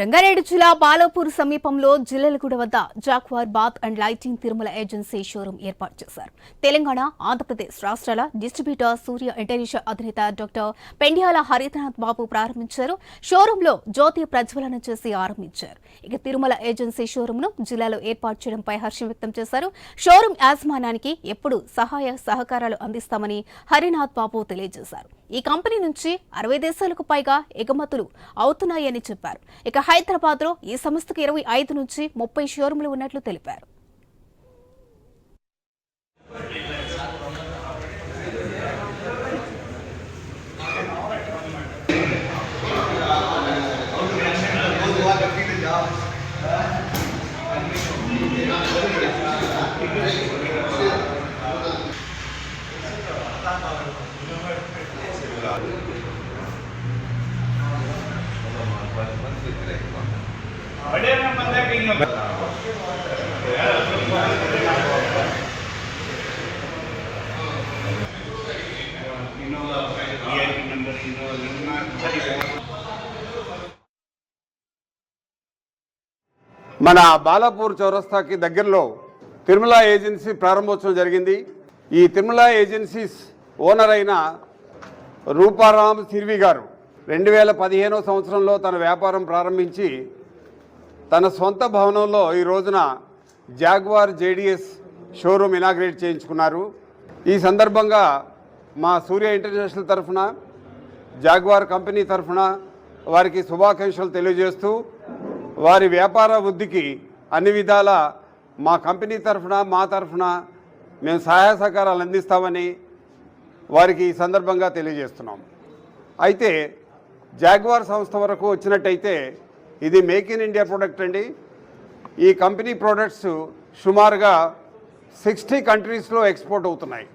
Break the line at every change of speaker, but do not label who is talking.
రంగారెడ్డి జిల్లా బాలాపూర్ సమీపంలో జిల్లెలగూడ వద్ద Jaquar bath and lighting Tirumala agency showroom ఏర్పాటు చేశారు. తెలంగాణ ఆంధ్రప్రదేశ్ రాష్ట్రాల డిస్ట్రిబ్యూటర్ సూర్య ఇంటర్నేషనల్ అధినేత డాక్టర్ పెండ్యాల హరితనాథ్ బాబు ప్రారంభించారు. షోరూంలో జ్యోతి ప్రజ్వలన చేసి ఆరంభించారు. ఇక తిరుమల ఏజెన్సీ షోరూంను జిల్లాలో ఏర్పాటు చేయడంపై హర్షం వ్యక్తం చేశారు. షోరూం యాజమాన్యానికి ఎప్పుడు సహాయ సహకారాలు అందిస్తామని హరినాథ్ బాబు తెలియజేశారు. ఈ కంపెనీ నుంచి అరవై దేశాలకు పైగా ఎగుమతులు అవుతున్నాయని చెప్పారు. ఇక హైదరాబాద్లో ఈ సంస్థకు ఇరవై ఐదు నుంచి ముప్పై షోరూంలు ఉన్నట్లు తెలిపారు.
మన బాలాపూర్ చౌరస్తాకి దగ్గరలో తిరుమల ఏజెన్సీ ప్రారంభోత్సవం జరిగింది. ఈ తిరుమల ఏజెన్సీస్ ఓనర్ అయిన రూపారాం సిర్వి గారు రెండు వేల పదిహేనో సంవత్సరంలో తన వ్యాపారం ప్రారంభించి తన సొంత భవనంలో ఈ రోజున జాగ్వార్ జేడిఎస్ షోరూమ్ ఇనాగ్రేట్ చేయించుకున్నారు. ఈ సందర్భంగా మా సూర్య ఇంటర్నేషనల్ తరఫున జాగ్వార్ కంపెనీ తరఫున వారికి శుభాకాంక్షలు తెలియజేస్తూ వారి వ్యాపార వృద్ధికి అన్ని విధాల మా కంపెనీ తరఫున మా తరఫున మేము సహాయ సహకారాలు అందిస్తామని వారికి ఈ సందర్భంగా తెలియజేస్తున్నాం. అయితే జాగ్వార్ సంస్థ వరకు వచ్చినట్టయితే ఇది మేక్ ఇన్ ఇండియా ప్రోడక్ట్ అండి. ఈ కంపెనీ ప్రోడక్ట్స్ సుమారుగా సిక్స్టీ కంట్రీస్లో ఎక్స్పోర్ట్ అవుతున్నాయి.